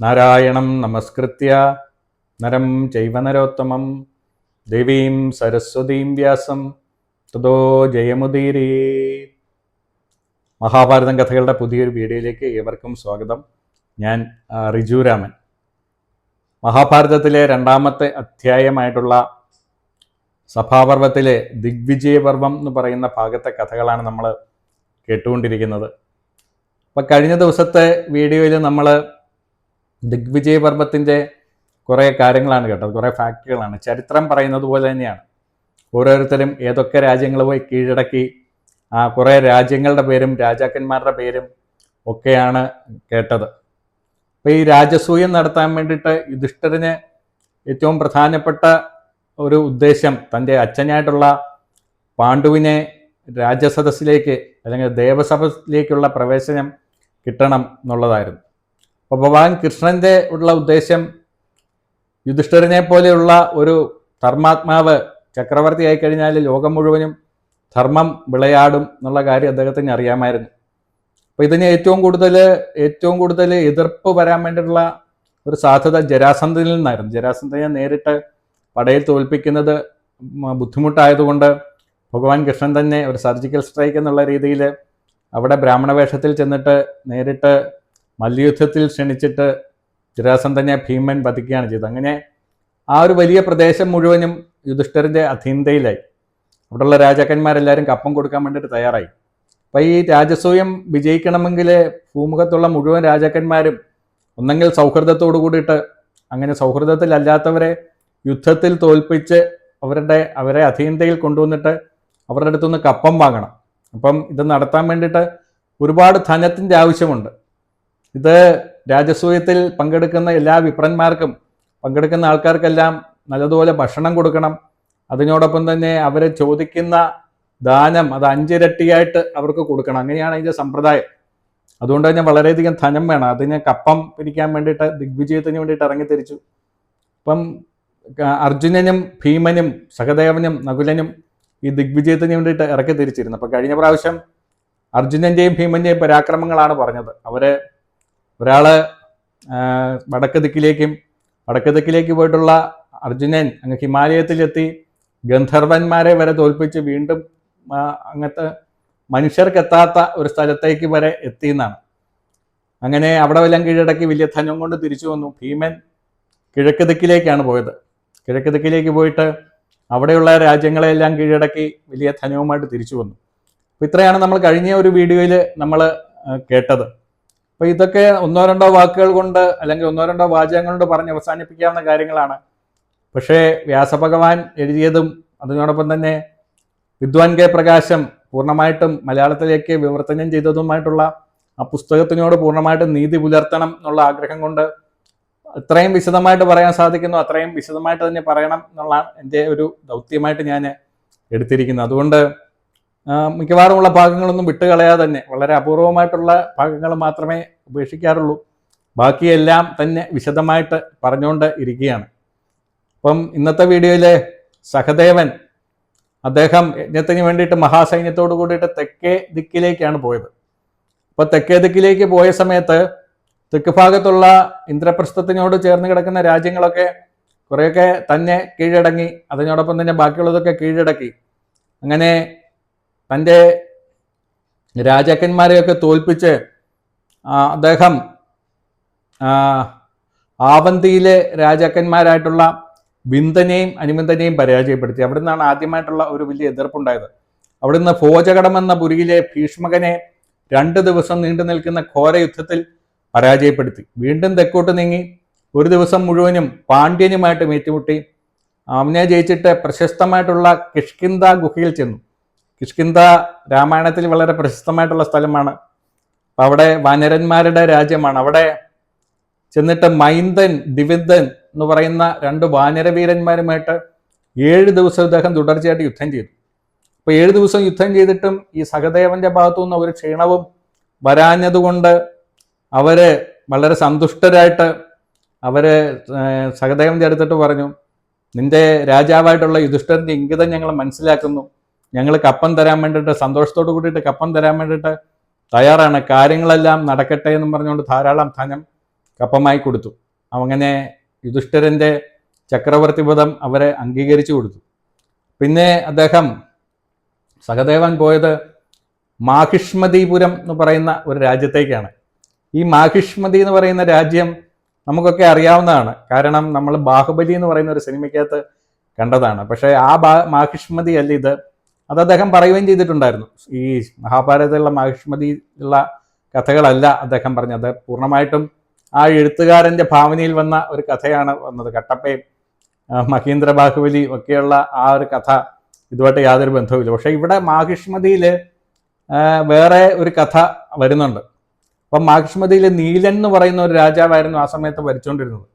നാരായണം നമസ്കൃത്യ. നരം ചൈവനരോത്തമം ദേവീം സരസ്വതീം വ്യാസം. തതോ ജയമുദീരേ. മഹാഭാരതം കഥകളുടെ പുതിയൊരു വീഡിയോയിലേക്ക് ഏവർക്കും സ്വാഗതം. ഞാൻ റിജുരാമൻ മഹാഭാരതത്തിലെ രണ്ടാമത്തെ അധ്യായമായിട്ടുള്ള സഭാപർവത്തിലെ ദിഗ്വിജയപർവം എന്ന് പറയുന്ന ഭാഗത്തെ കഥകളാണ് നമ്മൾ കേട്ടുകൊണ്ടിരിക്കുന്നത്. അപ്പം കഴിഞ്ഞ ദിവസത്തെ വീഡിയോയിൽ നമ്മൾ ദിഗ്വിജയപർവത്തിന്റെ കുറേ കാര്യങ്ങളാണ് കേട്ടത് കുറേ ഫാക്റ്റുകളാണ്. ചരിത്രം പറയുന്നത് പോലെ തന്നെയാണ്. ഓരോരുത്തരും ഏതൊക്കെ രാജ്യങ്ങൾ പോയി കീഴടക്കി ആ കുറേ രാജ്യങ്ങളുടെ പേരും രാജാക്കന്മാരുടെ പേരും ഒക്കെയാണ് കേട്ടത്. അപ്പോൾ ഈ രാജസൂയം നടത്താൻ വേണ്ടിയിട്ട് യുധിഷ്ഠിരന് ഏറ്റവും പ്രധാനപ്പെട്ട ഒരു ഉദ്ദേശം തന്റെ അച്ഛനായിട്ടുള്ള പാണ്ഡുവിനെ രാജസദസ്സിലേക്ക് അല്ലെങ്കിൽ ദേവസഭയിലേക്കുള്ള പ്രവേശനം കിട്ടണം എന്നുള്ളതായിരുന്നു. അപ്പോൾ ഭഗവാൻ കൃഷ്ണന്റെ ഉള്ള ഉദ്ദേശം യുധിഷ്ഠിരനെ പോലെയുള്ള ഒരു ധർമാത്മാവ് ചക്രവർത്തി ആയിക്കഴിഞ്ഞാൽ ലോകം മുഴുവനും ധർമ്മം വിളയാടും എന്നുള്ള കാര്യം അദ്ദേഹത്തിന് അറിയാമായിരുന്നു. അപ്പോൾ ഇതിന് ഏറ്റവും കൂടുതൽ ഏറ്റവും കൂടുതൽ എതിർപ്പ് വരാൻ വേണ്ടിയിട്ടുള്ള ഒരു സാധ്യത ജരാസന്ധനിൽ നിന്നായിരുന്നു. ജരാസന്ധനെ നേരിട്ട് പടയിൽ തോൽപ്പിക്കുന്നത് ബുദ്ധിമുട്ടായതുകൊണ്ട് ഭഗവാൻ കൃഷ്ണൻ തന്നെ ഒരു സർജിക്കൽ സ്ട്രൈക്ക് എന്നുള്ള രീതിയിൽ അവിടെ ബ്രാഹ്മണ വേഷത്തിൽ ചെന്നിട്ട് നേരിട്ട് മല്ലയുദ്ധത്തിൽ ക്ഷണിച്ചിട്ട് ജരാസന്ധനെ ഭീമൻ വധിക്കുകയാണ് ചെയ്തത്. അങ്ങനെ ആ ഒരു വലിയ പ്രദേശം മുഴുവനും യുധിഷ്ഠിരന്റെ അധീനതയിലായി. അവിടെയുള്ള രാജാക്കന്മാരെല്ലാവരും കപ്പം കൊടുക്കാൻ വേണ്ടിയിട്ട് തയ്യാറായി. അപ്പം ഈ രാജസൂയം വിജയിക്കണമെങ്കിൽ ഭൂമുഖത്തുള്ള മുഴുവൻ രാജാക്കന്മാരും ഒന്നെങ്കിൽ സൗഹൃദത്തോടു കൂടിയിട്ട് അങ്ങനെ സൗഹൃദത്തിലല്ലാത്തവരെ യുദ്ധത്തിൽ തോൽപ്പിച്ച് അവരുടെ അവരെ അധീനതയിൽ കൊണ്ടുവന്നിട്ട് അവരുടെ അടുത്തുനിന്ന് കപ്പം വാങ്ങണം. അപ്പം ഇത് നടത്താൻ വേണ്ടിയിട്ട് ഒരുപാട് ധനത്തിന്റെ ആവശ്യമുണ്ട്. ഇത് രാജസൂയത്തിൽ പങ്കെടുക്കുന്ന എല്ലാ വിപ്രന്മാർക്കും പങ്കെടുക്കുന്ന ആൾക്കാർക്കെല്ലാം നല്ലതുപോലെ ഭക്ഷണം കൊടുക്കണം. അതിനോടൊപ്പം തന്നെ അവരെ ചോദിക്കുന്ന ദാനം അത് അഞ്ചിരട്ടിയായിട്ട് അവർക്ക് കൊടുക്കണം. അങ്ങനെയാണ് അതിന്റെ സമ്പ്രദായം. അതുകൊണ്ട് തന്നെ വളരെയധികം ധനം വേണം. അതിന് കപ്പം പിരിക്കാൻ വേണ്ടിയിട്ട് ദിഗ്വിജയത്തിന് വേണ്ടിയിട്ട് ഇറങ്ങിത്തിരിച്ചു അപ്പം അർജുനനും ഭീമനും സഹദേവനും നകുലനും ഈ ദിഗ്വിജയത്തിന് വേണ്ടിയിട്ട് ഇറക്കി തിരിച്ചിരുന്നു. അപ്പം കഴിഞ്ഞ പ്രാവശ്യം അർജുനന്റെയും ഭീമന്റെയും പരാക്രമങ്ങളാണ് പറഞ്ഞത്. അവർ ഒരാൾ ആ, വടക്ക് ദിക്കിലേക്കും വടക്ക് ദിക്കിലേക്ക് പോയിട്ടുള്ള അർജുനൻ അങ്ങ് ഹിമാലയത്തിലെത്തി ഗന്ധർവന്മാരെ വരെ തോൽപ്പിച്ച് വീണ്ടും അങ്ങനത്തെ മനുഷ്യർക്കെത്താത്ത ഒരു സ്ഥലത്തേക്ക് വരെ എത്തി എന്നാണ്. അങ്ങനെ അവിടെ വല്ലം കീഴടക്കി വലിയ ധനം കൊണ്ട് തിരിച്ചു വന്നു. ഭീമൻ കിഴക്ക് ദിക്കിലേക്കാണ് പോയത്. കിഴക്ക് ദിക്കിലേക്ക് പോയിട്ട് അവിടെയുള്ള രാജ്യങ്ങളെല്ലാം കീഴടക്കി വലിയ ധനവുമായിട്ട് തിരിച്ചു വന്നു. ഇത്രയാണ് നമ്മൾ കഴിഞ്ഞ ഒരു വീഡിയോയിൽ നമ്മൾ കേട്ടത്. അപ്പോൾ ഇതൊക്കെ ഒന്നോ രണ്ടോ വാക്കുകൾ കൊണ്ട് അല്ലെങ്കിൽ ഒന്നോ രണ്ടോ വാചകങ്ങൾ കൊണ്ട് പറഞ്ഞ് അവസാനിപ്പിക്കാവുന്ന കാര്യങ്ങളാണ്. പക്ഷേ വ്യാസഭഗവാൻ എഴുതിയതും അതിനോടൊപ്പം തന്നെ വിദ്വാൻ കെ പ്രകാശം പൂർണമായിട്ടും മലയാളത്തിലേക്ക് വിവർത്തനം ചെയ്തതുമായിട്ടുള്ള ആ പുസ്തകത്തിനോട് പൂർണമായിട്ടും നീതി പുലർത്തണം എന്നുള്ള ആഗ്രഹം കൊണ്ട് അത്രയും വിശദമായിട്ട് പറയാൻ സാധിക്കുന്നു. അത്രയും വിശദമായിട്ട് തന്നെ പറയണം എന്നുള്ള എന്റെ ഒരു ദൗത്യമായിട്ട് ഞാൻ എടുത്തിരിക്കുന്നത് അതുകൊണ്ട് മിക്കവാറുമുള്ള ഭാഗങ്ങളൊന്നും വിട്ടുകളയാതെ തന്നെ വളരെ അപൂർവമായിട്ടുള്ള ഭാഗങ്ങൾ മാത്രമേ ഉപേക്ഷിക്കാറുള്ളൂ. ബാക്കിയെല്ലാം തന്നെ വിശദമായിട്ട് പറഞ്ഞുകൊണ്ട് ഇരിക്കുകയാണ്. അപ്പം ഇന്നത്തെ വീഡിയോയിലെ സഹദേവൻ അദ്ദേഹം യജ്ഞത്തിന് വേണ്ടിയിട്ട് മഹാസൈന്യത്തോട് കൂടിയിട്ട് തെക്കേ ദിക്കിലേക്കാണ് പോയത്. അപ്പോൾ തെക്കേ ദിക്കിലേക്ക് പോയ സമയത്ത് തെക്ക് ഭാഗത്തുള്ള ഇന്ദ്രപ്രസ്ഥത്തിനോട് ചേർന്ന് കിടക്കുന്ന രാജ്യങ്ങളൊക്കെ കുറേയൊക്കെ തന്നെ കീഴടങ്ങി അതിനോടൊപ്പം തന്നെ ബാക്കിയുള്ളതൊക്കെ കീഴടക്കി. അങ്ങനെ തന്റെ രാജാക്കന്മാരെയൊക്കെ തോൽപ്പിച്ച് അദ്ദേഹം ആവന്തിയിലെ രാജാക്കന്മാരായിട്ടുള്ള ബിന്ദനെയും അനുബന്ധനെയും പരാജയപ്പെടുത്തി. അവിടെ നിന്നാണ് ആദ്യമായിട്ടുള്ള ഒരു വലിയ എതിർപ്പുണ്ടായത്. അവിടുന്ന് ഭോജകടം എന്ന പുരിയിലെ ഭീഷ്മകനെ രണ്ട് ദിവസം നീണ്ടു നിൽക്കുന്ന ഘോര യുദ്ധത്തിൽ പരാജയപ്പെടുത്തി. വീണ്ടും തെക്കോട്ട് നീങ്ങി ഒരു ദിവസം മുഴുവനും പാണ്ഡ്യനുമായിട്ട് ഏറ്റുമുട്ടി. അവനെ ജയിച്ചിട്ട് പ്രശസ്തമായിട്ടുള്ള കിഷ്കിന്ത ഗുഹയിൽ ചെന്നു. കിഷ്കിന്ത രാമായണത്തിൽ വളരെ പ്രശസ്തമായിട്ടുള്ള സ്ഥലമാണ്. അവിടെ വാനരന്മാരുടെ രാജ്യമാണ്. അവിടെ ചെന്നിട്ട് മൈന്ദൻ ദിവിന്ദൻ എന്ന് പറയുന്ന രണ്ട് വാനരവീരന്മാരുമായിട്ട് ഏഴ് ദിവസം ഇദ്ദേഹം തുടർച്ചയായിട്ട് യുദ്ധം ചെയ്തു. അപ്പോൾ ഏഴ് ദിവസം യുദ്ധം ചെയ്തിട്ടും ഈ സഹദേവന്റെ ഭാഗത്തു നിന്ന് ഒരു ക്ഷീണവും വരാഞ്ഞതുകൊണ്ട് അവർ വളരെ സന്തുഷ്ടരായിട്ട് അവർ സഹദേവന്റെ അടുത്തിട്ട് പറഞ്ഞു നിന്റെ രാജാവായിട്ടുള്ള യുധിഷ്ഠിരന്റെ ഇംഗിതം ഞങ്ങൾ മനസ്സിലാക്കുന്നു. ഞങ്ങൾ കപ്പം തരാൻ വേണ്ടിയിട്ട് സന്തോഷത്തോട് കൂടിയിട്ട് കപ്പം തരാൻ വേണ്ടിയിട്ട് തയ്യാറാണ്. കാര്യങ്ങളെല്ലാം നടക്കട്ടെ എന്നും പറഞ്ഞുകൊണ്ട് ധാരാളം ധനം കപ്പമായി കൊടുത്തു. അങ്ങനെ യുധിഷ്ഠിരന്റെ ചക്രവർത്തി പദം അവരെ അംഗീകരിച്ചു കൊടുത്തു. പിന്നെ അദ്ദേഹം സഹദേവൻ പോയത് മാഹിഷ്മതിപുരം എന്ന് പറയുന്ന ഒരു രാജ്യത്തേക്കാണ്. ഈ മാഹിഷ്മതി എന്ന് പറയുന്ന രാജ്യം നമുക്കൊക്കെ അറിയാവുന്നതാണ്. കാരണം നമ്മൾ ബാഹുബലി എന്ന് പറയുന്ന ഒരു സിനിമയ്ക്കകത്ത് കണ്ടതാണ്. പക്ഷേ ആ ബാ മാഹിഷ്മതി അല്ല ഇത്. അത് അദ്ദേഹം പറയുകയും ചെയ്തിട്ടുണ്ടായിരുന്നു. ഈ മഹാഭാരതത്തിലുള്ള മാഹിഷ്മതി ഉള്ള കഥകളല്ല അദ്ദേഹം പറഞ്ഞത്. പൂർണമായിട്ടും ആ എഴുത്തുകാരന്റെ ഭാവനയിൽ വന്ന ഒരു കഥയാണ് വന്നത്. കട്ടപ്പയും മഹീന്ദ്ര ബാഹുബലി ഒക്കെയുള്ള ആ ഒരു കഥ ഇതുമായിട്ട് യാതൊരു ബന്ധവുമില്ല. പക്ഷേ ഇവിടെ മാഹിഷ്മതിയിൽ വേറെ ഒരു കഥ വരുന്നുണ്ട്. അപ്പം മാഹിഷ്മതിയിൽ നീലൻ എന്ന് പറയുന്ന ഒരു രാജാവായിരുന്നു ആ സമയത്ത് ഭരിച്ചുകൊണ്ടിരുന്നത്.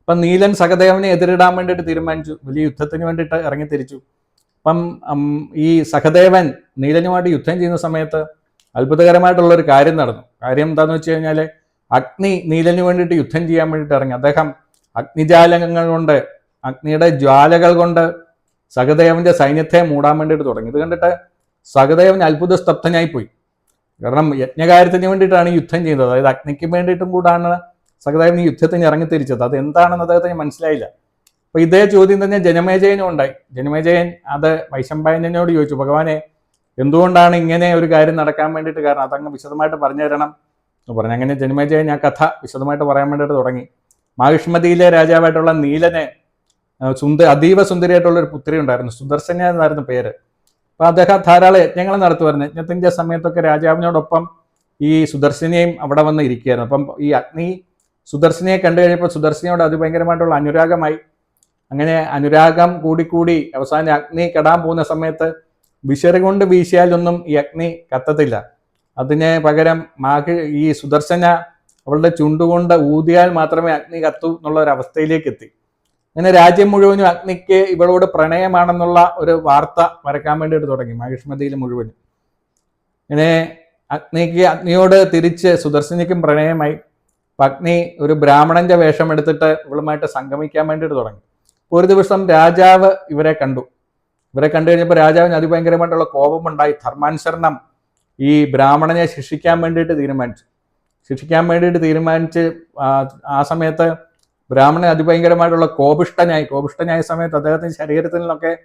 അപ്പം നീലൻ സഹദേവനെ എതിരിടാൻ വേണ്ടിയിട്ട് തീരുമാനിച്ചു. വലിയ യുദ്ധത്തിന് വേണ്ടിയിട്ട് ഇറങ്ങി തിരിച്ചു. അപ്പം ഈ സഹദേവൻ നീലനുമായിട്ട് യുദ്ധം ചെയ്യുന്ന സമയത്ത് അത്ഭുതകരമായിട്ടുള്ള ഒരു കാര്യം നടന്നു. കാര്യം എന്താണെന്ന് വെച്ച് കഴിഞ്ഞാൽ അഗ്നി നീലന് വേണ്ടിയിട്ട് യുദ്ധം ചെയ്യാൻ വേണ്ടിയിട്ട് ഇറങ്ങി. അദ്ദേഹം അഗ്നിജാലകങ്ങൾ കൊണ്ട് അഗ്നിയുടെ ജ്വാലകൾ കൊണ്ട് സഹദേവന്റെ സൈന്യത്തെ മൂടാൻ വേണ്ടിയിട്ട് തുടങ്ങി. ഇത് കണ്ടിട്ട് സഹദേവൻ അത്ഭുത സ്തബ്ധനായി പോയി. കാരണം യജ്ഞകാര്യത്തിന് വേണ്ടിയിട്ടാണ് യുദ്ധം ചെയ്യുന്നത് അതായത് അഗ്നിക്ക് വേണ്ടിയിട്ടും കൂടാണ് സഹദേവൻ ഈ യുദ്ധത്തിന് ഇറങ്ങി തിരിച്ചത്. അത് എന്താണെന്ന് അദ്ദേഹത്തിന് മനസ്സിലായില്ല. അപ്പൊ ഇതേ ചോദ്യം തന്നെ ജനമേജയനും ഉണ്ടായി. ജനമേജയൻ അത് വൈശമ്പായനോട് ചോദിച്ചു ഭഗവാനെ എന്തുകൊണ്ടാണ് ഇങ്ങനെ ഒരു കാര്യം നടക്കാൻ വേണ്ടിയിട്ട് കാരണം അതങ്ങ് വിശദമായിട്ട് പറഞ്ഞു തരണം? എന്ന് പറഞ്ഞു. അങ്ങനെ ജനമേജയൻ ആ കഥ വിശദമായിട്ട് പറയാൻ വേണ്ടിയിട്ട് തുടങ്ങി. മാഹിഷ്മതിയിലെ രാജാവായിട്ടുള്ള നീലനെ സുന്ദ അതീവ സുന്ദരിയായിട്ടുള്ള ഒരു പുത്രി ഉണ്ടായിരുന്നു. സുദർശന എന്നായിരുന്നു പേര്. അപ്പൊ അദ്ദേഹം ധാരാളം യജ്ഞങ്ങൾ നടത്തുമായിരുന്നു. യജ്ഞത്തിന്റെ സമയത്തൊക്കെ രാജാവിനോടൊപ്പം ഈ സുദർശനെയും അവിടെ വന്ന് ഇരിക്കുകയായിരുന്നു. അപ്പം ഈ അഗ്നി സുദർശനയെ കണ്ടു കഴിഞ്ഞപ്പോൾ സുദർശനയോട് അതിഭയങ്കരമായിട്ടുള്ള അനുരാഗമായി. അങ്ങനെ അനുരാഗം കൂടിക്കൂടി അവസാനം അഗ്നി കെടാൻ പോകുന്ന സമയത്ത് വിശറി കൊണ്ട് വീശിയാലൊന്നും ഈ അഗ്നി കത്തത്തില്ല. അതിന് പകരം മാഘ ഈ സുദർശന അവളുടെ ചുണ്ടുകൊണ്ട് ഊതിയാൽ മാത്രമേ അഗ്നി കത്തൂ എന്നുള്ള ഒരു അവസ്ഥയിലേക്ക് എത്തി. അങ്ങനെ രാജ്യം മുഴുവനും അഗ്നിക്ക് ഇവളോട് പ്രണയമാണെന്നുള്ള ഒരു വാർത്ത വരക്കാൻ വേണ്ടിയിട്ട് തുടങ്ങി മഹിഷ്മതിയിൽ മുഴുവനും. അങ്ങനെ അഗ്നിക്ക് അഗ്നിയോട് തിരിച്ച് സുദർശനിക്കും പ്രണയമായി. അഗ്നി ഒരു ബ്രാഹ്മണന്റെ വേഷം എടുത്തിട്ട് ഇവളുമായിട്ട് സംഗമിക്കാൻ വേണ്ടിയിട്ട് തുടങ്ങി. ഒരു ദിവസം രാജാവ് ഇവരെ കണ്ടു. ഇവരെ കണ്ടു കഴിഞ്ഞപ്പോൾ രാജാവിന് അതിഭയങ്കരമായിട്ടുള്ള കോപമുണ്ടായി. ധർമാനുസരണം ഈ ബ്രാഹ്മണനെ ശിക്ഷിക്കാൻ വേണ്ടിയിട്ട് തീരുമാനിച്ചു. ശിക്ഷിക്കാൻ വേണ്ടിയിട്ട് തീരുമാനിച്ച് ആ സമയത്ത് ബ്രാഹ്മണൻ അതിഭയങ്കരമായിട്ടുള്ള കോപിഷ്ടനായി കോപിഷ്ടനായ സമയത്ത് അദ്ദേഹത്തിന്റെ ശരീരത്തിൽ നിന്നൊക്കെ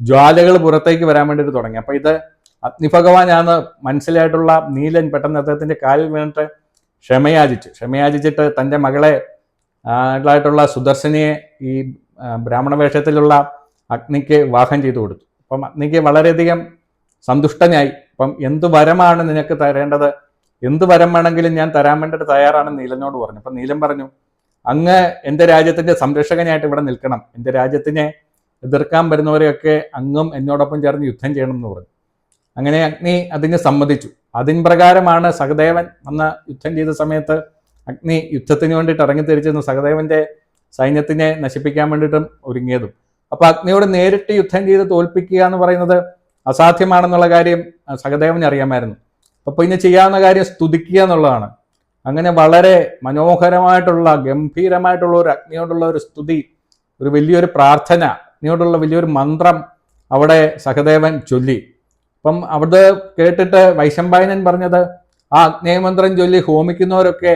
ജ്വാലകൾ പുറത്തേക്ക് വരാൻ വേണ്ടിയിട്ട് തുടങ്ങി. അപ്പോൾ ഇത് അഗ്നിഭഗവാനാണ് മനസ്സിലായിട്ടുള്ള നീലൻ പെട്ടെന്ന് അദ്ദേഹത്തിന്റെ കാലിൽ വീണിട്ട് ക്ഷമയാചിച്ചു. ക്ഷമയാചിച്ചിട്ട് തന്റെ മകളെ ആ, ായിട്ടുള്ള സുദർശനയെ ഈ ബ്രാഹ്മണ വേഷത്തിലുള്ള അഗ്നിക്ക് വിവാഹം ചെയ്തു കൊടുത്തു. അപ്പം അഗ്നിക്ക് വളരെയധികം സന്തുഷ്ടനായി. അപ്പം എന്ത് വരമാണ് നിനക്ക് തരേണ്ടത്? എന്ത് വരം വേണമെങ്കിലും ഞാൻ തരാൻ വേണ്ടിയിട്ട് തയ്യാറാണെന്ന് നീലനോട് പറഞ്ഞു. അപ്പം നീലം പറഞ്ഞു അങ്ങ് എന്റെ രാജ്യത്തിന്റെ സംരക്ഷകനായിട്ട് ഇവിടെ നിൽക്കണം. എന്റെ രാജ്യത്തിനെ എതിർക്കാൻ വരുന്നവരെയൊക്കെ അങ്ങും എന്നോടൊപ്പം ചേർന്ന് യുദ്ധം ചെയ്യണം എന്ന് പറഞ്ഞു. അങ്ങനെ അഗ്നി അതിന് സമ്മതിച്ചു. അതിൻ പ്രകാരമാണ് സഹദേവൻ അന്ന് യുദ്ധം ചെയ്ത സമയത്ത് അഗ്നി യുദ്ധത്തിന് വേണ്ടിയിട്ട് ഇറങ്ങി തിരിച്ചിരുന്നു സഹദേവന്റെ സൈന്യത്തിനെ നശിപ്പിക്കാൻ വേണ്ടിയിട്ടും ഒരുങ്ങിയതും. അപ്പൊ അഗ്നിയോട് നേരിട്ട് യുദ്ധം ചെയ്ത് തോൽപ്പിക്കുക എന്ന് പറയുന്നത് അസാധ്യമാണെന്നുള്ള കാര്യം സഹദേവന് അറിയാമായിരുന്നു. അപ്പൊ ഇനി ചെയ്യാവുന്ന കാര്യം സ്തുതിക്കുക എന്നുള്ളതാണ്. അങ്ങനെ വളരെ മനോഹരമായിട്ടുള്ള ഗംഭീരമായിട്ടുള്ള ഒരു അഗ്നിയോടുള്ള ഒരു സ്തുതി ഒരു വലിയൊരു പ്രാർത്ഥന അഗ്നിയോടുള്ള വലിയൊരു മന്ത്രം അവിടെ സഹദേവൻ ചൊല്ലി. അപ്പം അവിടെ കേട്ടിട്ട് വൈശമ്പായനൻ പറഞ്ഞത് ആ അഗ്നേയമന്ത്രം ചൊല്ലി ഹോമിക്കുന്നവരൊക്കെ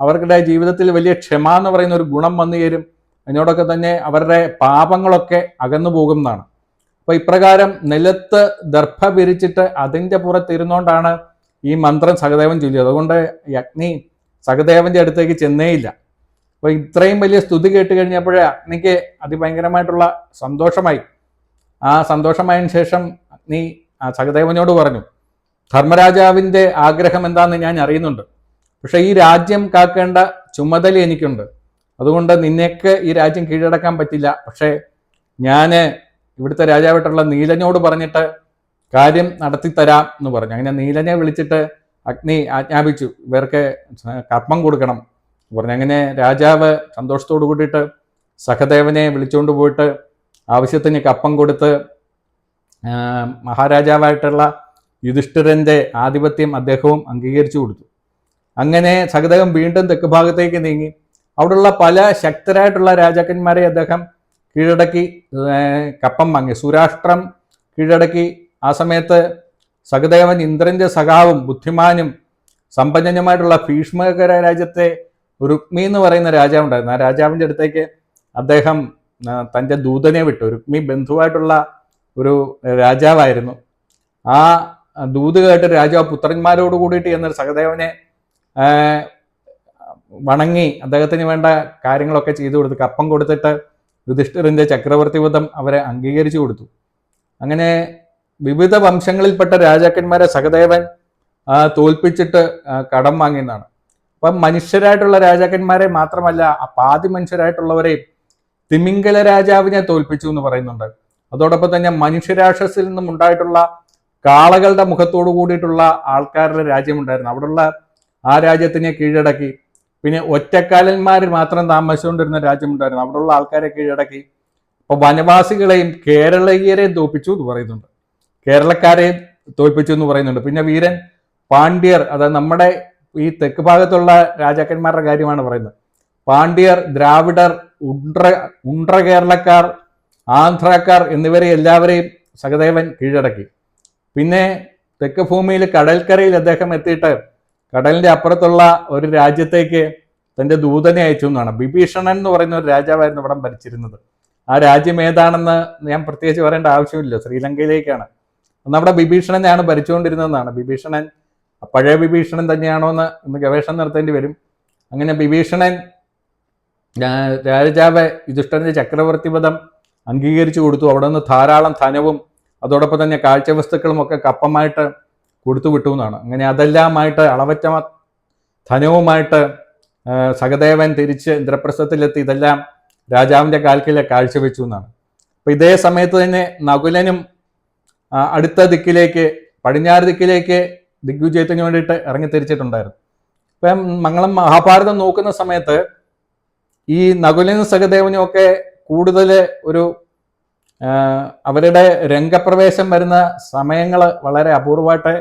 അവരുടെ ജീവിതത്തിൽ വലിയ ക്ഷമ എന്ന് പറയുന്ന ഒരു ഗുണം വന്നു ചേരും. അതിനോടൊക്കെ തന്നെ അവരുടെ പാപങ്ങളൊക്കെ അകന്നു പോകുന്നതാണ് അപ്പോൾ ഇപ്രകാരം നിലത്ത് ദർഭ വിരിച്ചിട്ട് അതിന്റെ പുറത്തിരുന്നുകൊണ്ടാണ് ഈ മന്ത്രം സഹദേവൻ ചൊല്ലിയത്. അതുകൊണ്ട് അഗ്നി സഹദേവന്റെ അടുത്തേക്ക് ചെന്നേയില്ല അപ്പോൾ ഇത്രയും വലിയ സ്തുതി കേട്ട് കഴിഞ്ഞപ്പോഴേ അഗ്നിക്ക് അതിഭയങ്കരമായിട്ടുള്ള സന്തോഷമായി. ആ സന്തോഷമായതിനു ശേഷം അഗ്നി സഹദേവനോട് പറഞ്ഞു ധർമ്മരാജാവിന്റെ ആഗ്രഹം എന്താണെന്ന് ഞാൻ അറിയുന്നുണ്ട്. പക്ഷെ ഈ രാജ്യം കാക്കേണ്ട ചുമതല എനിക്കുണ്ട്. അതുകൊണ്ട് നിന്നേക്ക് ഈ രാജ്യം കീഴടക്കാൻ പറ്റില്ല. പക്ഷേ ഞാൻ ഇവിടുത്തെ രാജാവായിട്ടുള്ള നീലനോട് പറഞ്ഞിട്ട് കാര്യം നടത്തി തരാം എന്ന് പറഞ്ഞു. അങ്ങനെ നീലനെ വിളിച്ചിട്ട് അഗ്നി ആജ്ഞാപിച്ചു. ഇവർക്ക് കർമ്മം കൊടുക്കണം പറഞ്ഞു. അങ്ങനെ രാജാവ് സന്തോഷത്തോടു കൂടിയിട്ട് സഹദേവനെ വിളിച്ചുകൊണ്ട് പോയിട്ട് ആവശ്യത്തിന് കപ്പം കൊടുത്ത് മഹാരാജാവായിട്ടുള്ള യുധിഷ്ഠിരന്റെ ആധിപത്യം അദ്ദേഹവും അംഗീകരിച്ചു കൊടുത്തു. അങ്ങനെ സഹദേവൻ വീണ്ടും തെക്ക് ഭാഗത്തേക്ക് നീങ്ങി. അവിടെയുള്ള പല ശക്തരായിട്ടുള്ള രാജാക്കന്മാരെ അദ്ദേഹം കീഴടക്കി കപ്പം വാങ്ങി. സുരാഷ്ട്രം കീഴടക്കി. ആ സമയത്ത് സഹദേവൻ ഇന്ദ്രന്റെ സഖാവും ബുദ്ധിമാനും സമ്പന്നനുമായിട്ടുള്ള ഭീഷ്മകര രാജ്യത്തെ രുക്മി എന്ന് പറയുന്ന രാജാവുണ്ടായിരുന്നു. ആ രാജാവിന്റെ അടുത്തേക്ക് അദ്ദേഹം തന്റെ ദൂതനെ വിട്ടു. രുക്മി ബന്ധുവായിട്ടുള്ള ഒരു രാജാവായിരുന്നു. ആ ദൂത് കേട്ട് രാജാവ് പുത്രന്മാരോട് കൂടിയിട്ട് എന്നൊരു സഹദേവനെ വണങ്ങി അദ്ദേഹത്തിന് വേണ്ട കാര്യങ്ങളൊക്കെ ചെയ്തു കൊടുത്തു. കപ്പം കൊടുത്തിട്ട് യുധിഷ്ഠിറിന്റെ ചക്രവർത്തിവധം അവരെ അംഗീകരിച്ചു കൊടുത്തു. അങ്ങനെ വിവിധ വംശങ്ങളിൽപ്പെട്ട രാജാക്കന്മാരെ സഹദേവൻ തോൽപ്പിച്ചിട്ട് കടം വാങ്ങിയെന്നാണ്. അപ്പം മനുഷ്യരായിട്ടുള്ള രാജാക്കന്മാരെ മാത്രമല്ല പാതി മനുഷ്യരായിട്ടുള്ളവരെയും തിമിംഗല രാജാവിനെ തോൽപ്പിച്ചു എന്ന് പറയുന്നുണ്ട്. അതോടൊപ്പം തന്നെ മനുഷ്യരാക്ഷസിൽ നിന്നും ഉണ്ടായിട്ടുള്ള കാളകളുടെ മുഖത്തോടു കൂടിയിട്ടുള്ള ആൾക്കാരുടെ രാജ്യമുണ്ടായിരുന്നു. അവിടെയുള്ള ആ രാജ്യത്തിനെ കീഴടക്കി. പിന്നെ ഒറ്റക്കാലന്മാർ മാത്രം താമസിച്ചുകൊണ്ടിരുന്ന രാജ്യമുണ്ടായിരുന്നു. അവിടെയുള്ള ആൾക്കാരെ കീഴടക്കി. അപ്പൊ വനവാസികളെയും കേരളീയരെയും തോൽപ്പിച്ചു എന്ന് പറയുന്നുണ്ട്. കേരളക്കാരെയും തോൽപ്പിച്ചു എന്ന് പറയുന്നുണ്ട്. പിന്നെ വീരൻ പാണ്ഡ്യർ അതായത് നമ്മുടെ ഈ തെക്ക് ഭാഗത്തുള്ള രാജാക്കന്മാരുടെ കാര്യമാണ് പറയുന്നത്. പാണ്ഡ്യർ ദ്രാവിഡർ ഉണ്ട്ര ഉണ്ട്ര കേരളക്കാർ ആന്ധ്രാക്കാർ എന്നിവരെ എല്ലാവരെയും സഹദേവൻ കീഴടക്കി. പിന്നെ തെക്ക് ഭൂമിയിൽ കടൽക്കരയിൽ അദ്ദേഹം എത്തിയിട്ട് കടലിന്റെ അപ്പുറത്തുള്ള ഒരു രാജ്യത്തേക്ക് തന്റെ ദൂതനെ അയച്ചു എന്നാണ്. ബിഭീഷണൻ എന്ന് പറയുന്ന ഒരു രാജാവായിരുന്നു ഇവിടെ ഭരിച്ചിരുന്നത്. ആ രാജ്യം ഏതാണെന്ന് ഞാൻ പ്രത്യേകിച്ച് പറയേണ്ട ആവശ്യമില്ല. ശ്രീലങ്കയിലേക്കാണ്. അന്ന് അവിടെ ബിഭീഷണനെയാണ് ഭരിച്ചുകൊണ്ടിരുന്നതെന്നാണ്. ബിഭീഷണൻ പഴയ ബിഭീഷണൻ തന്നെയാണോ എന്ന് ഇന്ന് ഗവേഷണം നടത്തേണ്ടി വരും. അങ്ങനെ ബിഭീഷണൻ രാജാവ് യുധിഷ്ഠന്റെ ചക്രവർത്തി പദം അംഗീകരിച്ചു കൊടുത്തു. അവിടെ നിന്ന് ധാരാളം ധനവും അതോടൊപ്പം തന്നെ കാഴ്ചവസ്തുക്കളും ഒക്കെ കപ്പമായിട്ട് കൊടുത്തു വിട്ടു എന്നാണ്. അങ്ങനെ അതെല്ലാമായിട്ട് അളവറ്റ ധനവുമായിട്ട് സഹദേവൻ തിരിച്ച് ഇന്ദ്രപ്രസ്ഥത്തിലെത്തി. ഇതെല്ലാം രാജാവിന്റെ കാൽക്കിലെ കാഴ്ചവെച്ചു എന്നാണ്. അപ്പോൾ ഇതേ സമയത്ത് തന്നെ നകുലനും അടുത്ത ദിക്കിലേക്ക് പടിഞ്ഞാറ് ദിക്കിലേക്ക് ദിഗ്വിജയത്തിന് വേണ്ടിയിട്ട് ഇറങ്ങി തിരിച്ചിട്ടുണ്ടായിരുന്നു. ഇപ്പം മംഗളം മഹാഭാരതം നോക്കുന്ന സമയത്ത് ഈ നകുലനും സഹദേവനും ഒക്കെ കൂടുതൽ ഒരു അവരുടെ രംഗപ്രവേശം വരുന്ന സമയങ്ങൾ വളരെ അപൂർവമായിട്ട്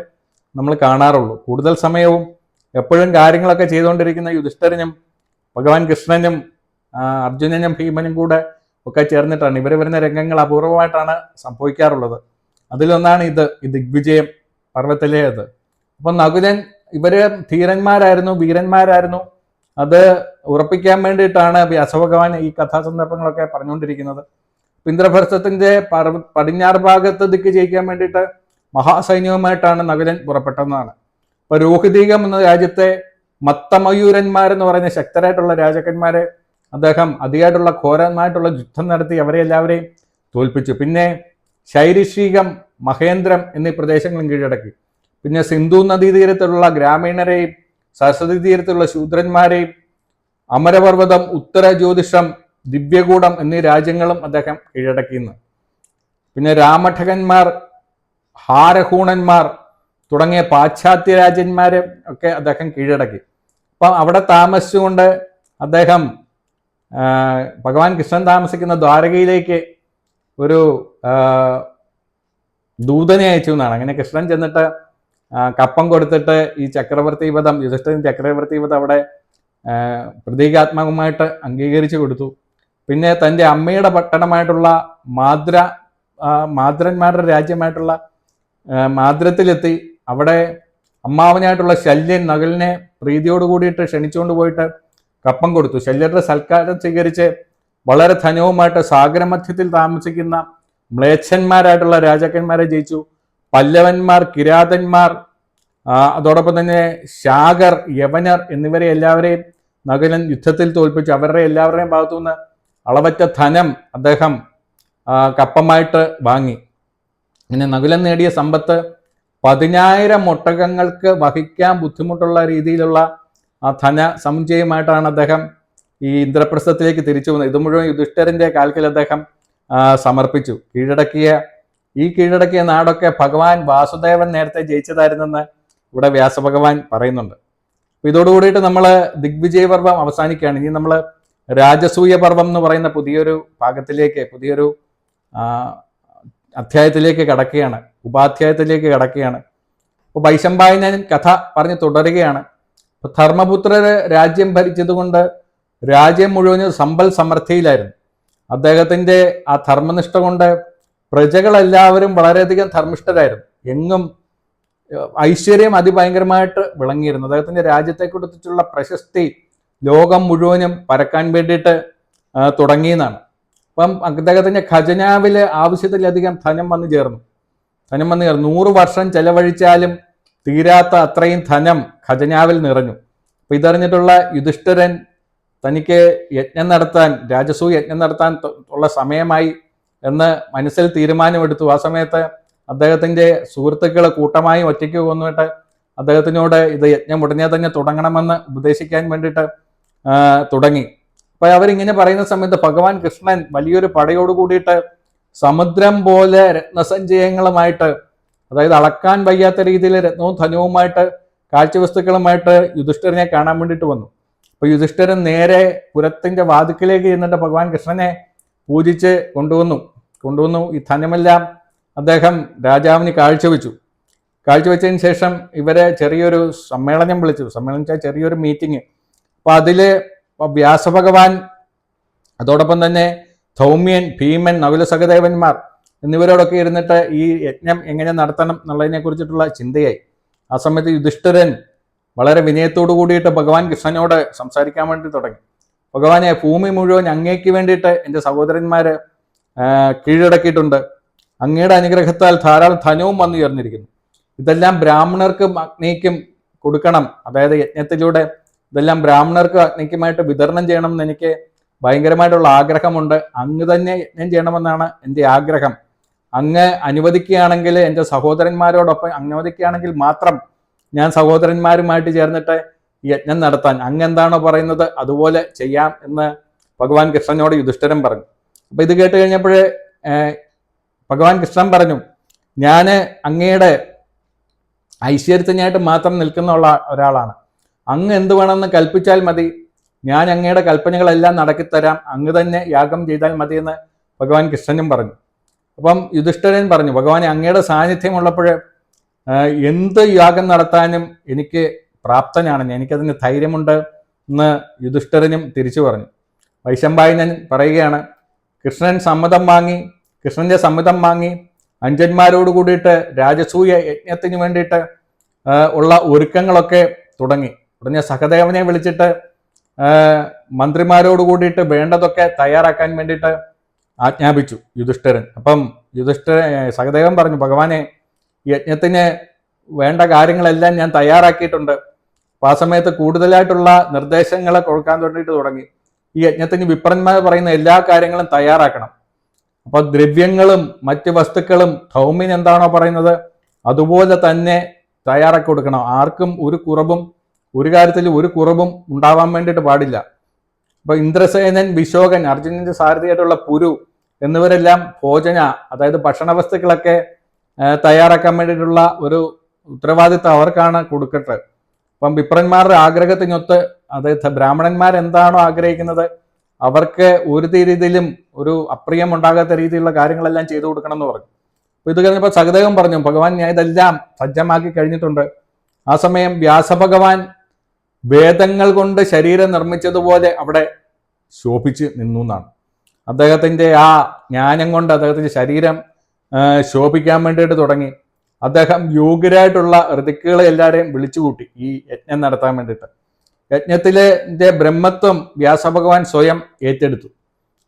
നമ്മൾ കാണാറുള്ളൂ. കൂടുതൽ സമയവും എപ്പോഴും കാര്യങ്ങളൊക്കെ ചെയ്തുകൊണ്ടിരിക്കുന്ന യുധിഷ്ഠരനും ഭഗവാൻ കൃഷ്ണനും അർജുനനും ഭീമനും കൂടെ ഒക്കെ ചേർന്നിട്ടാണ്. ഇവർ വരുന്ന രംഗങ്ങൾ അപൂർവമായിട്ടാണ് സംഭവിക്കാറുള്ളത്. അതിലൊന്നാണ് ഇത് ഈ ദിഗ്വിജയം പർവത്തിലെ അത്. അപ്പം നകുലൻ ഇവർ ധീരന്മാരായിരുന്നു വീരന്മാരായിരുന്നു. അത് ഉറപ്പിക്കാൻ വേണ്ടിയിട്ടാണ് വ്യാസഭഗവാൻ ഈ കഥാസന്ദർഭങ്ങളൊക്കെ പറഞ്ഞുകൊണ്ടിരിക്കുന്നത്. ഇന്ദ്രഭർഷത്തിന്റെ പർവ- പടിഞ്ഞാറ് ഭാഗത്ത് ദിക്ക് ജയിക്കാൻ വേണ്ടിയിട്ട് മഹാസൈന്യവുമായിട്ടാണ് നകുലൻ പുറപ്പെട്ടതെന്നാണ്. ഇപ്പൊ രോഹിതീകം എന്ന രാജ്യത്തെ മത്തമയൂരന്മാരെന്ന് പറയുന്ന ശക്തരായിട്ടുള്ള രാജാക്കന്മാരെ അദ്ദേഹം അതിയായിട്ടുള്ള ഘോരമായിട്ടുള്ള യുദ്ധം നടത്തി അവരെ എല്ലാവരെയും തോൽപ്പിച്ചു. പിന്നെ ശൈരിഷീകം മഹേന്ദ്രം എന്നീ പ്രദേശങ്ങളും കീഴടക്കി. പിന്നെ സിന്ധു നദീതീരത്തുള്ള ഗ്രാമീണരെയും സരസ്വതി തീരത്തുള്ള ശൂദ്രന്മാരെയും അമരപർവതം ഉത്തര ജ്യോതിഷം ദിവ്യകൂടം എന്നീ രാജ്യങ്ങളും അദ്ദേഹം കീഴടക്കിയെന്ന്. പിന്നെ രാമഠകന്മാർ ഹാരഹൂണന്മാർ തുടങ്ങിയ പാശ്ചാത്യ രാജ്യന്മാരെ ഒക്കെ അദ്ദേഹം കീഴടക്കി. അപ്പം അവിടെ താമസിച്ചുകൊണ്ട് അദ്ദേഹം ഭഗവാൻ കൃഷ്ണൻ താമസിക്കുന്ന ദ്വാരകയിലേക്ക് ഒരു ദൂതനെ അയച്ചു എന്നാണ്. അങ്ങനെ കൃഷ്ണൻ ചെന്നിട്ട് കപ്പം കൊടുത്തിട്ട് ഈ ചക്രവർത്തി പദം യുധിഷ്ഠിരൻ ചക്രവർത്തി പദം അവിടെ പ്രതീകാത്മകമായിട്ട് അംഗീകരിച്ചു കൊടുത്തു. പിന്നെ തന്റെ അമ്മയുടെ പട്ടണമായിട്ടുള്ള മാദ്ര മാദ്രന്മാരുടെ രാജ്യമായിട്ടുള്ള ആ, മാദ്രത്തിലെത്തി. അവിടെ അമ്മാവനായിട്ടുള്ള ശല്യൻ നകലിനെ പ്രീതിയോട് കൂടിയിട്ട് ക്ഷണിച്ചുകൊണ്ട് പോയിട്ട് കപ്പം കൊടുത്തു. ശല്യരുടെ സൽക്കാരം സ്വീകരിച്ച് വളരെ ധനവുമായിട്ട് സാഗരമധ്യത്തിൽ താമസിക്കുന്ന മ്ലേച്ഛന്മാരായിട്ടുള്ള രാജാക്കന്മാരെ ജയിച്ചു. പല്ലവന്മാർ കിരാതന്മാർ അതോടൊപ്പം തന്നെ ശാഗർ യവനർ എന്നിവരെ എല്ലാവരെയും നഗലൻ യുദ്ധത്തിൽ തോൽപ്പിച്ചു. അവരുടെ എല്ലാവരുടെയും ഭാഗത്തു നിന്ന് അളവറ്റ ധനം അദ്ദേഹം കപ്പമായിട്ട് വാങ്ങി. ഇങ്ങനെ നകുലം നേടിയ സമ്പത്ത് പതിനായിരം ഒട്ടകങ്ങൾക്ക് വഹിക്കാൻ ബുദ്ധിമുട്ടുള്ള രീതിയിലുള്ള ആ ധന സമുച്ചയമായിട്ടാണ് അദ്ദേഹം ഈ ഇന്ദ്രപ്രസ്ഥത്തിലേക്ക് തിരിച്ചു വന്നത്. ഇത് മുഴുവൻ യുധിഷ്ഠരന്റെ കാൽക്കൽ അദ്ദേഹം സമർപ്പിച്ചു. കീഴടക്കിയ ഈ കീഴടക്കിയ നാടൊക്കെ ഭഗവാൻ വാസുദേവൻ നേരത്തെ ജയിച്ചതായിരുന്നെന്ന് ഇവിടെ വ്യാസഭഗവാൻ പറയുന്നുണ്ട്. അപ്പൊ ഇതോടുകൂടിയിട്ട് നമ്മൾ ദിഗ്വിജയ പർവം അവസാനിക്കുകയാണ്. ഇനി നമ്മൾ രാജസൂയ പർവം എന്ന് പറയുന്ന പുതിയൊരു ഭാഗത്തിലേക്ക് പുതിയൊരു അധ്യായത്തിലേക്ക് കടക്കുകയാണ് ഉപാധ്യായത്തിലേക്ക് കടക്കുകയാണ്. അപ്പോൾ വൈശമ്പായനൻ കഥ പറഞ്ഞ് തുടരുകയാണ്. അപ്പോൾ ധർമ്മപുത്രര് രാജ്യം ഭരിച്ചതുകൊണ്ട് രാജ്യം മുഴുവനും സമ്പൽ സമൃദ്ധിയിലായിരുന്നു. അദ്ദേഹത്തിന്റെ ആ ധർമ്മനിഷ്ഠ കൊണ്ട് പ്രജകളെല്ലാവരും വളരെയധികം ധർമ്മിഷ്ഠരായിരുന്നു. എങ്ങും ഐശ്വര്യം അതിഭയങ്കരമായിട്ട് വിളങ്ങിയിരുന്നു. അദ്ദേഹത്തിന്റെ രാജ്യത്തെ കൊടുത്തിട്ടുള്ള പ്രശസ്തി ലോകം മുഴുവനും പരക്കാൻ വേണ്ടിയിട്ട് തുടങ്ങിയെന്നാണ്. അപ്പം അദ്ദേഹത്തിന്റെ ഖജനാവിൽ ആവശ്യത്തിലധികം ധനം വന്നു ചേർന്നു. ധനം വന്നു ചേർന്നു. നൂറ് വർഷം ചെലവഴിച്ചാലും തീരാത്ത അത്രയും ധനം ഖജനാവിൽ നിറഞ്ഞു. അപ്പൊ ഇതറിഞ്ഞിട്ടുള്ള യുധിഷ്ഠിരൻ തനിക്ക് യജ്ഞം നടത്താൻ രാജസൂ യജ്ഞം നടത്താൻ ഉള്ള സമയമായി എന്ന് മനസ്സിൽ തീരുമാനമെടുത്തു. ആ സമയത്ത് അദ്ദേഹത്തിന്റെ സുഹൃത്തുക്കളെ കൂട്ടമായി ഒറ്റയ്ക്ക് കൊന്നിട്ട് അദ്ദേഹത്തിനോട് ഇത് യജ്ഞം ഉടനെ തന്നെ തുടങ്ങണമെന്ന് ഉപദേശിക്കാൻ വേണ്ടിയിട്ട് തുടങ്ങി. അപ്പൊ അവരിങ്ങനെ പറയുന്ന സമയത്ത് ഭഗവാൻ കൃഷ്ണൻ വലിയൊരു പടയോട് കൂടിയിട്ട് സമുദ്രം പോലെ രത്നസഞ്ചയങ്ങളുമായിട്ട് അതായത് അളക്കാൻ വയ്യാത്ത രീതിയിൽ രത്നവും ധനവുമായിട്ട് കാഴ്ചവസ്തുക്കളുമായിട്ട് യുധിഷ്ഠിരനെ കാണാൻ വേണ്ടിയിട്ട് വന്നു. അപ്പൊ യുധിഷ്ഠിരൻ നേരെ പുരത്തിന്റെ വാതിക്കലേക്ക് ചെന്നിട്ട് ഭഗവാൻ കൃഷ്ണനെ പൂജിച്ച് കൊണ്ടുവന്നു. കൊണ്ടുവന്നു. ഈ ധനമെല്ലാം അദ്ദേഹം രാജാവിന് കാഴ്ചവെച്ചു. കാഴ്ചവെച്ചതിന് ശേഷം ഇവരെ ചെറിയൊരു സമ്മേളനം വിളിച്ചു. സമ്മേളനം വെച്ചാൽ ചെറിയൊരു മീറ്റിംഗ് അപ്പൊ അതിൽ വ്യാസഭഗവാൻ അതോടൊപ്പം തന്നെ ധൗമ്യൻ ഭീമൻ നവില സഹദേവന്മാർ എന്നിവരോടൊക്കെ ഇരുന്നിട്ട് ഈ യജ്ഞം എങ്ങനെ നടത്തണം എന്നുള്ളതിനെ കുറിച്ചിട്ടുള്ള ചിന്തയായി. ആ സമയത്ത് യുധിഷ്ഠിരൻ വളരെ വിനയത്തോടു കൂടിയിട്ട് ഭഗവാൻ കൃഷ്ണനോട് സംസാരിക്കാൻ വേണ്ടി തുടങ്ങി. ഭഗവാനെ ഭൂമി മുഴുവൻ അങ്ങേക്ക് വേണ്ടിയിട്ട് എന്റെ സഹോദരന്മാർ കീഴടക്കിയിട്ടുണ്ട്. അങ്ങയുടെ അനുഗ്രഹത്താൽ ധാരാളം ധനവും വന്നു ചേർന്നിരിക്കുന്നു ഇതെല്ലാം ബ്രാഹ്മണർക്കും അഗ്നിക്കും കൊടുക്കണം. അതായത് യജ്ഞത്തിലൂടെ ഇതെല്ലാം ബ്രാഹ്മണർക്ക് അഗ്നിക്കുമായിട്ട് വിതരണം ചെയ്യണം എന്ന് എനിക്ക് ഭയങ്കരമായിട്ടുള്ള ആഗ്രഹമുണ്ട്. അങ്ങ് തന്നെ ഞാൻ ചെയ്യണമെന്നാണ് എന്റെ ആഗ്രഹം. അങ്ങ് അനുവദിക്കുകയാണെങ്കിൽ എന്റെ സഹോദരന്മാരോടൊപ്പം അനുവദിക്കുകയാണെങ്കിൽ മാത്രം ഞാൻ സഹോദരന്മാരുമായിട്ട് ചേർന്നിട്ട് യജ്ഞം നടത്താൻ. അങ്ങ് എന്താണോ പറയുന്നത് അതുപോലെ ചെയ്യാം എന്ന് ഭഗവാൻ കൃഷ്ണനോട് യുധിഷ്ഠിരൻ പറഞ്ഞു. അപ്പൊ ഇത് കേട്ട് കഴിഞ്ഞപ്പോഴേ ഭഗവാൻ കൃഷ്ണൻ പറഞ്ഞു ഞാൻ അങ്ങയുടെ ഐശ്വര്യത്തിനായിട്ട് മാത്രം നിൽക്കുന്ന ഒരാളാണ്. അങ്ങ് എന്ത് വേണമെന്ന് കൽപ്പിച്ചാൽ മതി. ഞാൻ അങ്ങയുടെ കൽപ്പനകളെല്ലാം നടക്കിത്തരാം. അങ്ങ് തന്നെ യാഗം ചെയ്താൽ മതി എന്ന് ഭഗവാൻ കൃഷ്ണനും പറഞ്ഞു. അപ്പം യുധിഷ്ഠരൻ പറഞ്ഞു ഭഗവാനെ അങ്ങയുടെ സാന്നിധ്യമുള്ളപ്പോൾ എന്ത് യാഗം നടത്താനും എനിക്ക് പ്രാപ്തനാണ്. എനിക്കതിന് ധൈര്യമുണ്ട് എന്ന് യുധിഷ്ഠിരനും തിരിച്ചു പറഞ്ഞു. വൈശമ്പായനൻ പറയുകയാണ് കൃഷ്ണൻ സമ്മതം വാങ്ങി കൃഷ്ണന്റെ സമ്മതം വാങ്ങി അഞ്ചന്മാരോട് കൂടിയിട്ട് രാജസൂയ യജ്ഞത്തിന് വേണ്ടിയിട്ട് ഉള്ള ഒരുക്കങ്ങളൊക്കെ തുടങ്ങി. ഉടനെ സഹദേവനെ വിളിച്ചിട്ട് മന്ത്രിമാരോട് കൂടിയിട്ട് വേണ്ടതൊക്കെ തയ്യാറാക്കാൻ വേണ്ടിയിട്ട് ആജ്ഞാപിച്ചു യുധിഷ്ഠിരൻ. അപ്പം യുധിഷ്ഠിര സഹദേവൻ പറഞ്ഞു ഭഗവാനെ യജ്ഞത്തിന് വേണ്ട കാര്യങ്ങളെല്ലാം ഞാൻ തയ്യാറാക്കിയിട്ടുണ്ട്. അപ്പൊ ആ സമയത്ത് കൂടുതലായിട്ടുള്ള നിർദ്ദേശങ്ങളെ കൊടുക്കാൻ വേണ്ടിയിട്ട് തുടങ്ങി. ഈ യജ്ഞത്തിന് വിപ്രന്മാർ പറയുന്ന എല്ലാ കാര്യങ്ങളും തയ്യാറാക്കണം. അപ്പോൾ ദ്രവ്യങ്ങളും മറ്റ് വസ്തുക്കളും ധൗമ്യൻ എന്താണോ പറയുന്നത് അതുപോലെ തന്നെ തയ്യാറാക്കി കൊടുക്കണം. ആർക്കും ഒരു കുറവും ഒരു കാര്യത്തിൽ ഒരു കുറവും ഉണ്ടാവാൻ വേണ്ടിയിട്ട് പാടില്ല. അപ്പോൾ ഇന്ദ്രസേനൻ വിശോകൻ അർജുനന്റെ സാരഥിയായിട്ടുള്ള പുരു എന്നിവരെല്ലാം ഭോജന അതായത് ഭക്ഷണ വസ്തുക്കളൊക്കെ തയ്യാറാക്കാൻ വേണ്ടിയിട്ടുള്ള ഒരു ഉത്തരവാദിത്തം അവർക്കാണ് കൊടുക്കട്ടെ. അപ്പം വിപ്രന്മാരുടെ ആഗ്രഹത്തിനൊത്ത് അതായത് ബ്രാഹ്മണന്മാർ എന്താണോ ആഗ്രഹിക്കുന്നത് അവർക്ക് ഒരു രീതിയിലും ഒരു അപ്രിയം ഉണ്ടാകാത്ത രീതിയിലുള്ള കാര്യങ്ങളെല്ലാം ചെയ്തു കൊടുക്കണം എന്ന് പറഞ്ഞു. അപ്പോൾ ഇത് കഴിഞ്ഞപ്പോൾ സഹദേവൻ പറഞ്ഞു ഭഗവാൻ ഞാൻ ഇതെല്ലാം സജ്ജമാക്കി കഴിഞ്ഞിട്ടുണ്ട്. ആ സമയം വ്യാസഭഗവാൻ വേദങ്ങൾ കൊണ്ട് ശരീരം നിർമ്മിച്ചതുപോലെ അവിടെ ശോഭിച്ച് നിന്നു എന്നാണ്. അദ്ദേഹത്തിന്റെ ആ ജ്ഞാനം കൊണ്ട് അദ്ദേഹത്തിന്റെ ശരീരം ശോഭിക്കാൻ വേണ്ടിയിട്ട് തുടങ്ങി. അദ്ദേഹം യോഗ്യരായിട്ടുള്ള ഋതുക്കുകളെ എല്ലാവരെയും വിളിച്ചുകൂട്ടി ഈ യജ്ഞം നടത്താൻ വേണ്ടിയിട്ട്. യജ്ഞത്തിലെ ബ്രഹ്മത്വം വ്യാസഭഗവാൻ സ്വയം ഏറ്റെടുത്തു.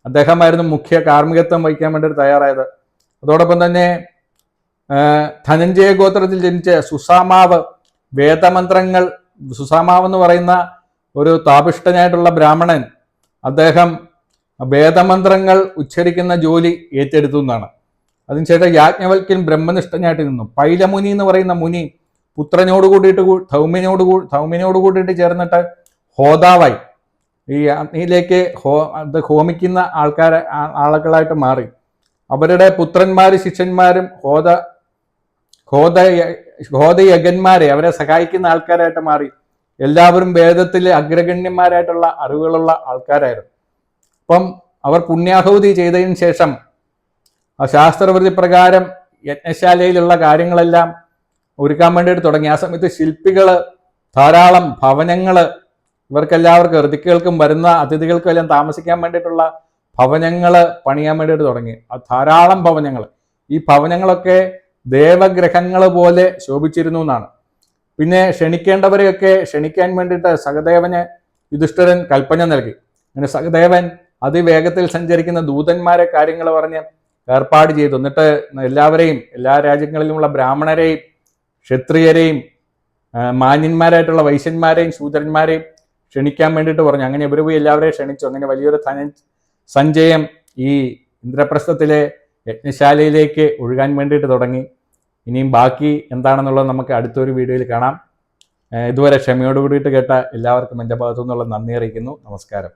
അദ്ദേഹമായിരുന്നു മുഖ്യ കാർമ്മികത്വം വഹിക്കാൻ വേണ്ടിയിട്ട് തയ്യാറായത്. അതോടൊപ്പം തന്നെ ധനഞ്ജയ ഗോത്രത്തിൽ ജനിച്ച സുസാമാവ് വേദമന്ത്രങ്ങൾ സുസാമാവ് എന്ന് പറയുന്ന ഒരു താപിഷ്ടനായിട്ടുള്ള ബ്രാഹ്മണൻ അദ്ദേഹം വേദമന്ത്രങ്ങൾ ഉച്ചരിക്കുന്ന ജോലി ഏറ്റെടുത്തു എന്നാണ്. അതിനുശേഷം യാജ്ഞവൽക്കൻ ബ്രഹ്മനിഷ്ഠനായിട്ട് നിന്നു. പൈലമുനി എന്ന് പറയുന്ന മുനി പുത്രനോട് കൂടിയിട്ട് ധൗമ്യനോട് ധൗമ്യനോട് കൂടിയിട്ട് ചേർന്നിട്ട് ഹോതാവായി ഈ അഗ്നിയിലേക്ക് ഹോ അത് ഹോമിക്കുന്ന ആൾക്കാരെ ആളുകളായിട്ട് മാറി. അവരുടെ പുത്രന്മാരും ശിഷ്യന്മാരും ഹോദ ഹോത ഹോതയഗന്മാരെ അവരെ സഹായിക്കുന്ന ആൾക്കാരായിട്ട് മാറി. എല്ലാവരും വേദത്തിലെ അഗ്രഗണ്യന്മാരായിട്ടുള്ള അറിവുകളുള്ള ആൾക്കാരായിരുന്നു. അപ്പം അവർ പുണ്യാഹൂതി ചെയ്തതിന് ശേഷം ആ ശാസ്ത്രവിധി പ്രകാരം യജ്ഞശാലയിലുള്ള കാര്യങ്ങളെല്ലാം ഒരുക്കാൻ വേണ്ടിയിട്ട് തുടങ്ങി. ആ സമയത്ത് ശില്പികൾ ധാരാളം ഭവനങ്ങൾ ഇവർക്കെല്ലാവർക്കും ഋതിക്കുകൾക്കും വരുന്ന അതിഥികൾക്കും എല്ലാം താമസിക്കാൻ വേണ്ടിയിട്ടുള്ള ഭവനങ്ങൾ പണിയാൻ വേണ്ടിയിട്ട് തുടങ്ങി. ധാരാളം ഭവനങ്ങൾ. ഈ ഭവനങ്ങളൊക്കെ ദേവഗ്രഹങ്ങൾ പോലെ ശോഭിച്ചിരുന്നു എന്നാണ്. പിന്നെ ക്ഷണിക്കേണ്ടവരെയൊക്കെ ക്ഷണിക്കാൻ വേണ്ടിയിട്ട് സഹദേവന് യുധിഷ്ഠിരൻ കൽപ്പന നൽകി. അങ്ങനെ സഹദേവൻ അതിവേഗത്തിൽ സഞ്ചരിക്കുന്ന ദൂതന്മാരെ കാര്യങ്ങൾ പറഞ്ഞ് ഏർപ്പാട് ചെയ്തു. എന്നിട്ട് എല്ലാവരെയും എല്ലാ രാജ്യങ്ങളിലുമുള്ള ബ്രാഹ്മണരെയും ക്ഷത്രിയരെയും മാന്യന്മാരായിട്ടുള്ള വൈശ്യന്മാരെയും ശൂദ്രന്മാരെയും ക്ഷണിക്കാൻ വേണ്ടിയിട്ട് പറഞ്ഞു. അങ്ങനെ ഇവർ പോയി എല്ലാവരെയും ക്ഷണിച്ചു. അങ്ങനെ വലിയൊരു സഞ്ചയം ഈ ഇന്ദ്രപ്രസ്ഥത്തിലെ യജ്ഞശാലയിലേക്ക് ഒഴുകാൻ വേണ്ടിയിട്ട് തുടങ്ങി. ഇനിയും ബാക്കി എന്താണെന്നുള്ളത് നമുക്ക് അടുത്തൊരു വീഡിയോയിൽ കാണാം. ഇതുവരെ ക്ഷമയോട് കൂടിയിട്ട് കേട്ട എല്ലാവർക്കും എന്റെ ഭാഗത്തു നിന്നുള്ള നന്ദി അറിയിക്കുന്നു. നമസ്കാരം.